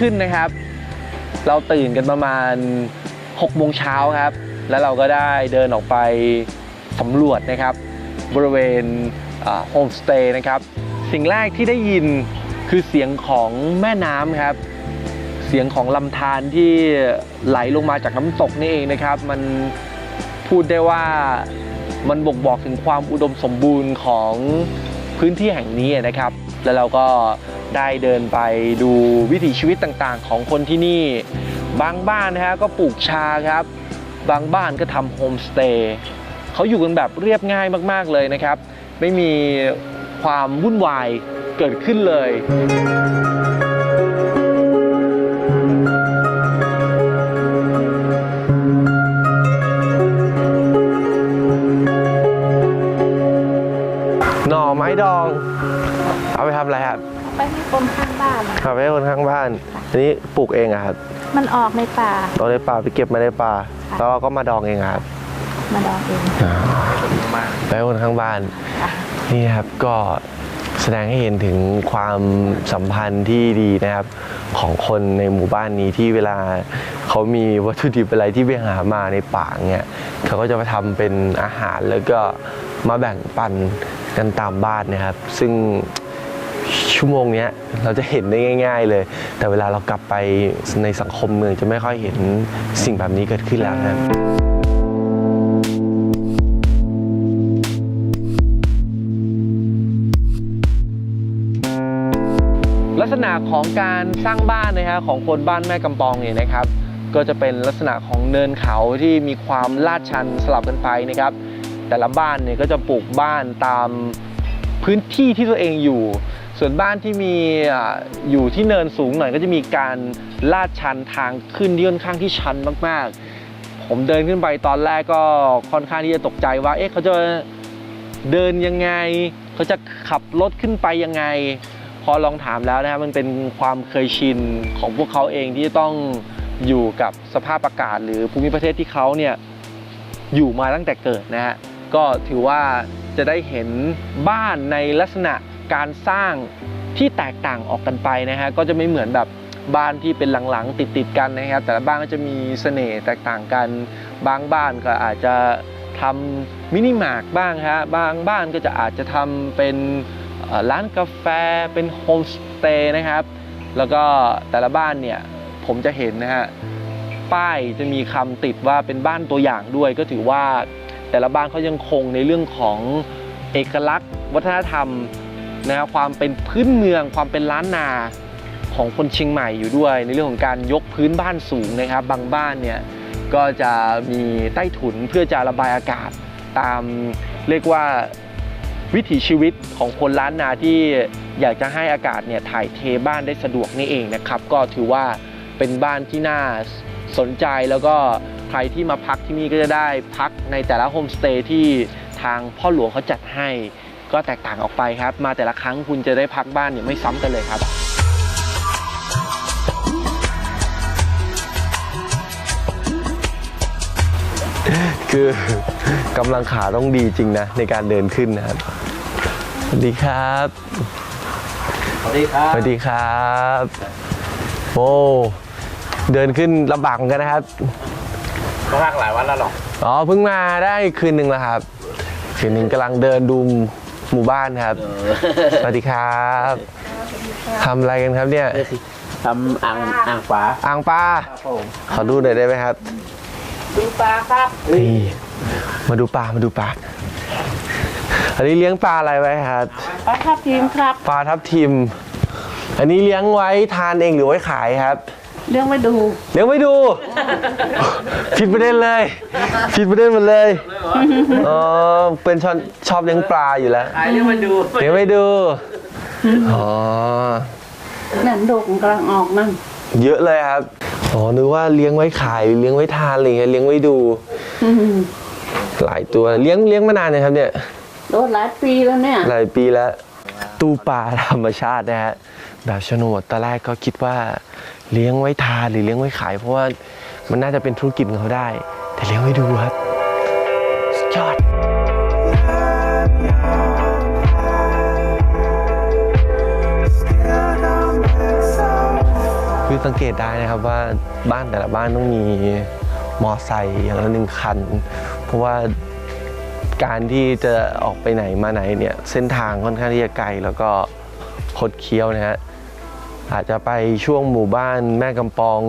ขึ้นนะครับ เราตื่นกันประมาณ6โมงเช้าครับ แล้วเราก็ได้เดินออกไปสำรวจนะครับ บริเวณโฮมสเตย์นะครับ สิ่งแรกที่ได้ยินคือเสียงของแม่น้ำครับ เสียงของลำธารที่ไหลลงมาจากน้ำตกนี่เองนะครับ มันพูดได้ว่ามันบ่งบอกถึงความอุดมสมบูรณ์ของพื้นที่แห่งนี้นะครับ แล้วเราก็ ได้เดินไปดูวิถีชีวิตต่างๆ ของคนที่นี่ บางบ้านนะฮะก็ปลูกชาครับ บางบ้านก็ทำโฮมสเตย์เขาอยู่กันแบบเรียบง่ายมากๆเลยนะครับ ไม่มีความวุ่นวายเกิดขึ้นเลยหน่อไม้ดอง เอาไปทำอะไรครับ ไปให้คนข้างบ้านเอาไปให้คนข้างบ้าน อันนี้ปลูกเองอะครับมันออกในป่าเราในป่าไปเก็บมาในป่าแล้วเราก็มาดองเองอะครับมาดองเองไปให้คนข้างบ้าน ค่ะ นี่ครับก็แสดงให้เห็นถึงความสัมพันธ์ที่ดีนะครับ ของคนในหมู่บ้านนี้ที่เวลาเขามีวัตถุดิบอะไรที่ไปหามาในป่าเนี่ยเขาก็จะมาทำเป็นอาหารแล้วก็มาแบ่งปันกันตามบ้านนะครับ ซึ่ง ชั่วโมงเนี้ยเราจะเห็นได้ง่าย ๆ เลย แต่เวลาเรากลับไปในสังคมเมืองจะไม่ค่อยเห็นสิ่งแบบนี้เกิดขึ้นแล้วนะลักษณะของการสร้างบ้านนะฮะของคนบ้านแม่กำปองเนี่ยนะครับ ก็จะเป็นลักษณะของเนินเขาที่มีความลาดชันสลับกันไปนะครับ แต่ละบ้านเนี่ยก็จะปลูกบ้านตามพื้นที่ที่ตัวเองอยู่ ส่วนบ้านที่มีอยู่ที่เนินสูงหน่อยก็จะมีการลาดชันทางขึ้นที่ค่อนข้างที่ชันมากๆ ผมเดินขึ้นไปตอนแรกก็ค่อนข้างที่จะตกใจว่า เอ๊ะเขาจะเดินยังไง เขาจะขับรถขึ้นไปยังไง พอลองถามแล้วนะครับมันเป็นความเคยชินของพวกเขาเองที่จะต้องอยู่กับสภาพอากาศ หรือภูมิประเทศที่เขาเนี่ยอยู่มาตั้งแต่เกิดนะฮะก็ถือว่าจะได้เห็นบ้านในลักษณะ การสร้างที่แตกต่างออกกันไปนะฮะก็จะไม่เหมือนแบบบ้านที่เป็นหลังๆติดๆกันนะครับแต่ละบ้านก็จะมีเสน่ห์แตกต่างกัน บางบ้านก็อาจจะทำมินิมาร์ทบ้างฮะบางบ้านก็จะอาจจะทำเป็นร้านกาแฟเป็นโฮมสเตย์นะครับแล้วก็แต่ละบ้านเนี่ยผมจะเห็นนะฮะป้ายจะมีคำติดว่าเป็นบ้านตัวอย่างด้วย ก็ถือว่าแต่ละบ้านเขายังคงในเรื่องของเอกลักษณ์ วัฒนธรรม นะคความเป็นพื้นเมือง ความเป็นล้านนาของคนเชียงใหม่อยู่ด้วย ในเรื่องของการยกพื้นบ้านสูงนะครับ บางบ้านเนี่ยก็จะมีใต้ถุนเพื่อจะระบายอากาศตามเรียกว่าวิถีชีวิตของคนล้านนาที่อยากจะให้อากาศเนี่ยถ่ายเทบ้านได้สะดวกนี่เองนะครับ ก็ถือว่าเป็นบ้านที่น่าสนใจแล้วก็ใครที่มาพักที่นี่ก็จะได้พักในแต่ละโฮมสเตย์ที่ทางพ่อหลวงเขาจัดให้ ก็แตกต่างออกไปครับ มาแต่ละครั้งคุณจะได้พักบ้านเนี่ยไม่ซ้ำกันเลยครับคือกำลังขาต้องดีจริงนะ ในการเดินขึ้นนะครับ สวัสดีครับ สวัสดีครัสบวัสดีครับโอ้เดินขึ้นลำบากเหมือนกันนะครับมาพักหลายวันแล้วหรออ๋อเพิ่งมาได้คืนหนึ่งแล้วครับ คืนหนึ่งกำลังเดินดู หมู่บ้านครับ สวัสดีครับทำอะไรกันครับเนี่ยทำอ่างอ่างฝาอ่างปลาครับผมขอดูหน่อยได้ไหมครับ ดูปลาครับนี่มาดูปลามาดูปลาอันนี้เลี้ยงปลาอะไรไว้ครับปลาทับทิมครับ ปลาทับทิม อันนี้เลี้ยงไว้ทานเองหรือไว้ขายครับ เรื่องไม่ดูเลี้ยงไว้ดู ผิดประเด็นเลย ผิดประเด็นหมดเลยอ๋อเป็นชอบชอบเลี้ยงปลาอยู่แล้วขายเรื่องมาดูเลี้ยงไว้ดูอ๋อนั่นดกกำลังออกนั่นเยอะเลยครับอ๋อนึกว่าเลี้ยงไว้ขายหรือเลี้ยงไว้ทานอะไรเงี้ยเลี้ยงไว้ดู อืมหลายตัวเลี้ยงเลี้ยงมานานนะครับเนี่ย โดนหลายปีแล้วเนี่ย หลายปีแล้ว ตู้ปลาธรรมชาตินะฮะแบบชนบทตอนแรกก็คิดว่า เลี้ยงไว้ทานหรือเลี้ยงไว้ขาย เพราะว่ามันน่าจะเป็นธุรกิจของเขาได้ แต่เลี้ยงไว้ดูครับสุดยอดคือสังเกตได้นะครับว่าบ้านแต่ละบ้านต้องมีมอไซค์อย่างละหนึ่งคัน เพราะว่าการที่จะออกไปไหนมาไหนเนี่ยเส้นทางค่อนข้างที่จะไกลแล้วก็คดเคี้ยวนะฮะ อาจจะไปช่วงหมู่บ้านแม่กำปอง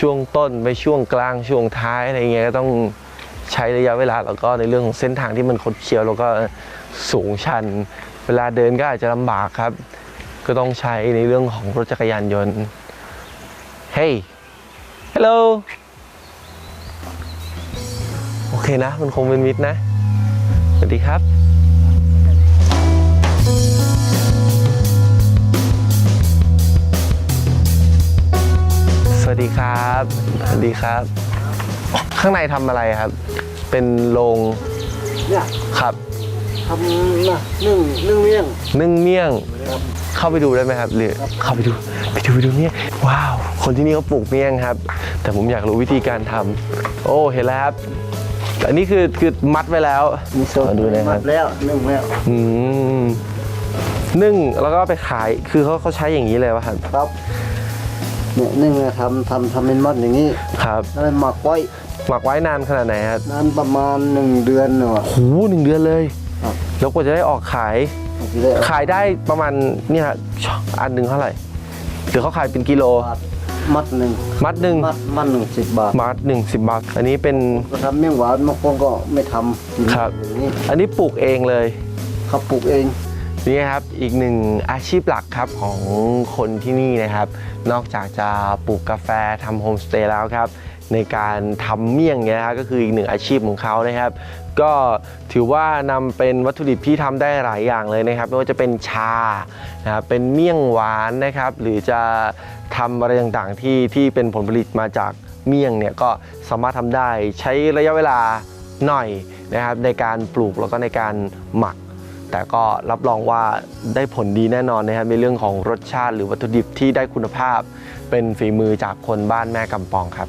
ช่วงต้นไปช่วงกลางช่วงท้ายอะไรเงี้ยก็ต้องใช้ระยะเวลาแล้วก็ในเรื่องของเส้นทางที่มันคดเคี้ยวแล้วก็สูงชัน เวลาเดินก็อาจจะลำบากครับ ก็ต้องใช้ในเรื่องของรถจักรยานยนต์เฮ้ยฮัลโหลโอเคนะ มันคงเป็นมิตรนะ สวัสดีครับ วัสดีครับ สวัสดีครับ ข้างในทำอะไรครับ เป็นโรงเนี่ยครับ ทำนะนึ่งนึ่งเมี่ยง นึ่งเมี่ยงเข้าไปดูได้ไหมครับหรือเข้าไปดู ไปดูไปดูเนี่ยว้าว คนที่นี่เขาปลูกเมี่ยงครับ แต่ผมอยากรู้วิธีการทำโอ้เห็นแล้วครับ อันนี้คือคือมัดไว้แล้วมีโซมาดูนะคมัรับ ดแล้วนึ่งแล้วอืมนึ่งแล้วก็ไปขายคือเขาเขาใช้อย่างนี้เลยวะครับ ครับ เนี่ยนึ่งอะทำทำทำเป็นมัดอย่างนี้ครับแล้วหมักไว้หมักไว้นานขนาดไหนครับนานประมาณหนึ่งเดือนเนอะโหหนึ่งเดือนเลยครับแล้วกว่าจะได้ออกขายทีแรกขายได้ประมาณเนี่ยอันหนึ่งเท่าไหร่หรือเขาขายเป็นกิโลบาทมัดหนึ่งมัดหนึ่งมัดมัดหนึ่งสิบบาทมัดหนึ่งสิบบาท อันนี้เป็นก็ทำเมี่ยงหวานบางคนก็ไม่ทำกินครับอย่างนี้อันนี้ปลูกเองเลยเขาปลูกเอง นี่ครับอีกหนึ่งอาชีพหลักครับของคนที่นี่นะครับ นอกจากจะปลูกกาแฟทำโฮมสเตย์แล้วครับ ในการทำเมี่ยงเนี่ยนะครับก็คืออีกหนึ่งอาชีพของเขานะครับ ก็ถือว่านำเป็นวัตถุดิบที่ทำได้หลายอย่างเลยนะครับ ไม่ว่าจะเป็นชานะครับเป็นเมี่ยงหวานนะครับ หรือจะทำอะไรต่างๆที่ที่เป็นผลผลิตมาจากเมี่ยงเนี่ยก็สามารถทำได้ใช้ระยะเวลาหน่อยนะครับ ในการปลูกแล้วก็ในการหมัก แต่ก็รับรองว่าได้ผลดีแน่นอนนะครับในเรื่องของรสชาติหรือวัตถุดิบที่ได้คุณภาพ เป็นฝีมือจากคนบ้านแม่กำปองครับ